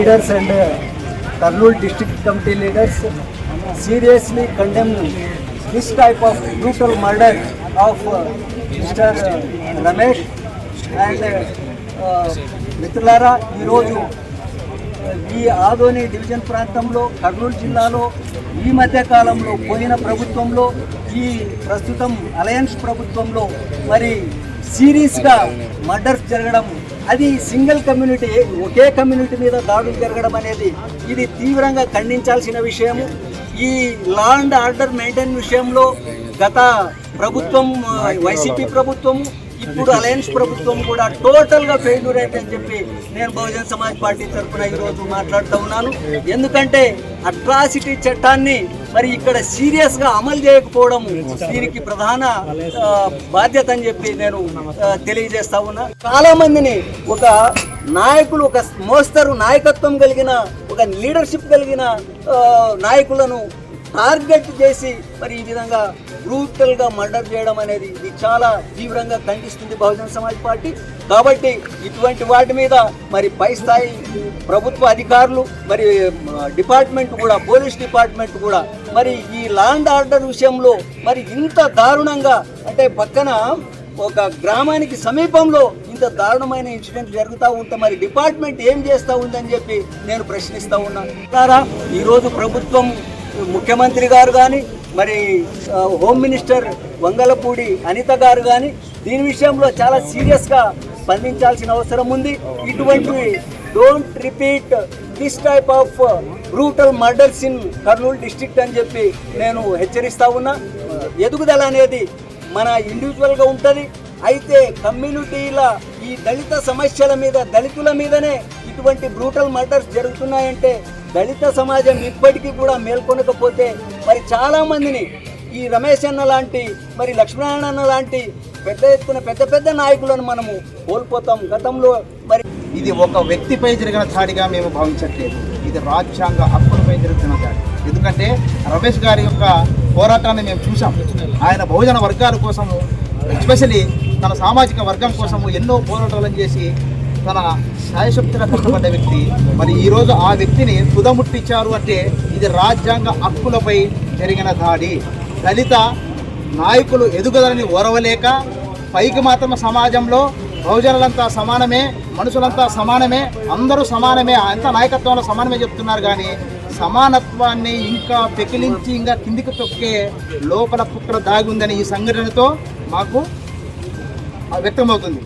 Leaders and Kurnool district committee leaders seriously condemn this type of brutal murder of mister Ramesh and మిత్రులారా ఈరోజు uh, ఈ Adoni division ప్రాంతంలో కర్నూలు జిల్లాలో ఈ మధ్య కాలంలో పోయిన ప్రభుత్వంలో ఈ ప్రస్తుతం అలయన్స్ ప్రభుత్వంలో మరి సీరియస్గా మర్డర్స్ జరగడం అది సింగిల్ కమ్యూనిటీ ఒకే కమ్యూనిటీ మీద దాడులు జరగడం అనేది ఇది తీవ్రంగా ఖండించాల్సిన విషయము. ఈ లా అండ్ ఆర్డర్ మెయింటైన్ విషయంలో గత ప్రభుత్వం వైసీపీ ప్రభుత్వము ఇప్పుడు అలయన్స్ ప్రభుత్వం కూడా టోటల్గా ఫెయిల్యూర్ అయిపోయిందని చెప్పి నేను బహుజన్ సమాజ్ పార్టీ తరఫున ఈరోజు మాట్లాడుతూ ఉన్నాను. ఎందుకంటే అట్రాసిటీ చట్టాన్ని మరి ఇక్కడ సీరియస్గా అమలు చేయకపోవడం దీనికి ప్రధాన బాధ్యత అని చెప్పి నేను తెలియజేస్తా ఉన్నా. చాలా మందిని ఒక నాయకులు ఒక మోస్తరు నాయకత్వం కలిగిన ఒక లీడర్షిప్ కలిగిన నాయకులను టార్గెట్ చేసి మరి ఈ విధంగా బ్రూటల్గా మర్డర్ చేయడం అనేది ఇది చాలా తీవ్రంగా ఖండిస్తుంది బహుజన సమాజ్ పార్టీ. కాబట్టి ఇటువంటి వాటి మీద మరి పై స్థాయి ప్రభుత్వ అధికారులు మరి డిపార్ట్మెంట్ కూడా పోలీస్ డిపార్ట్మెంట్ కూడా మరి ఈ లాండ్ ఆర్డర్ విషయంలో మరి ఇంత దారుణంగా అంటే పక్కన ఒక గ్రామానికి సమీపంలో ఇంత దారుణమైన ఇన్సిడెంట్ జరుగుతూ ఉంటే మరి డిపార్ట్మెంట్ ఏం చేస్తూ ఉందని చెప్పి నేను ప్రశ్నిస్తూ ఉన్నాను ఈరోజు ప్రభుత్వం ముఖ్యమంత్రి గారు కానీ మరి హోమ్ మినిస్టర్ వంగలపూడి అనిత గారు కానీ దీని విషయంలో చాలా సీరియస్గా స్పందించాల్సిన అవసరం ఉంది. ఇటువంటి don't repeat this type of brutal murders in Kurnool district అని చెప్పి నేను హెచ్చరిస్తా ఉన్నా. ఎదుగుదల అనేది మన ఇండివిజువల్గా ఉంటుంది. అయితే కమ్యూనిటీల ఈ దళిత సమస్యల మీద దళితుల మీదనే ఇటువంటి బ్రూటల్ మర్డర్స్ జరుగుతున్నాయంటే దళిత సమాజం ఇప్పటికీ కూడా మేల్కొనకపోతే మరి చాలా మందిని ఈ రమేష్ అన్న లాంటి మరి లక్ష్మీనారాయణ అన్న లాంటి పెద్ద ఎత్తున పెద్ద పెద్ద నాయకులను మనము కోల్పోతాం. గతంలో మరి ఇది ఒక వ్యక్తిపై జరిగిన దాడిగా మేము భావించట్లేదు. ఇది రాజ్యాంగ హక్కులపై జరుగుతున్న దాడి. ఎందుకంటే రమేష్ గారి యొక్క పోరాటాన్ని మేము చూసాం ఆయన బహుజన వర్గాల కోసము ఎస్పెషలీ తన సామాజిక వర్గం కోసము ఎన్నో పోరాటాలను చేసి తన శాయశక్తిగా కష్టపడ్డ వ్యక్తి. మరి ఈరోజు ఆ వ్యక్తిని తుదముట్టించారు అంటే ఇది రాజ్యాంగ హక్కులపై జరిగిన దాడి. దళిత నాయకులు ఎదుగుదలని ఓరవలేక పైకి మాత్రం సమాజంలో బహుజనులంతా సమానమే మనుషులంతా సమానమే అందరూ సమానమే అంత నాయకత్వంలో సమానమే చెప్తున్నారు కానీ సమానత్వాన్ని ఇంకా పెకిలించి ఇంకా కిందికి తొక్కే లోపల కుక్కల దాగి ఉందని ఈ సంఘటనతో మాకు వ్యక్తమవుతుంది.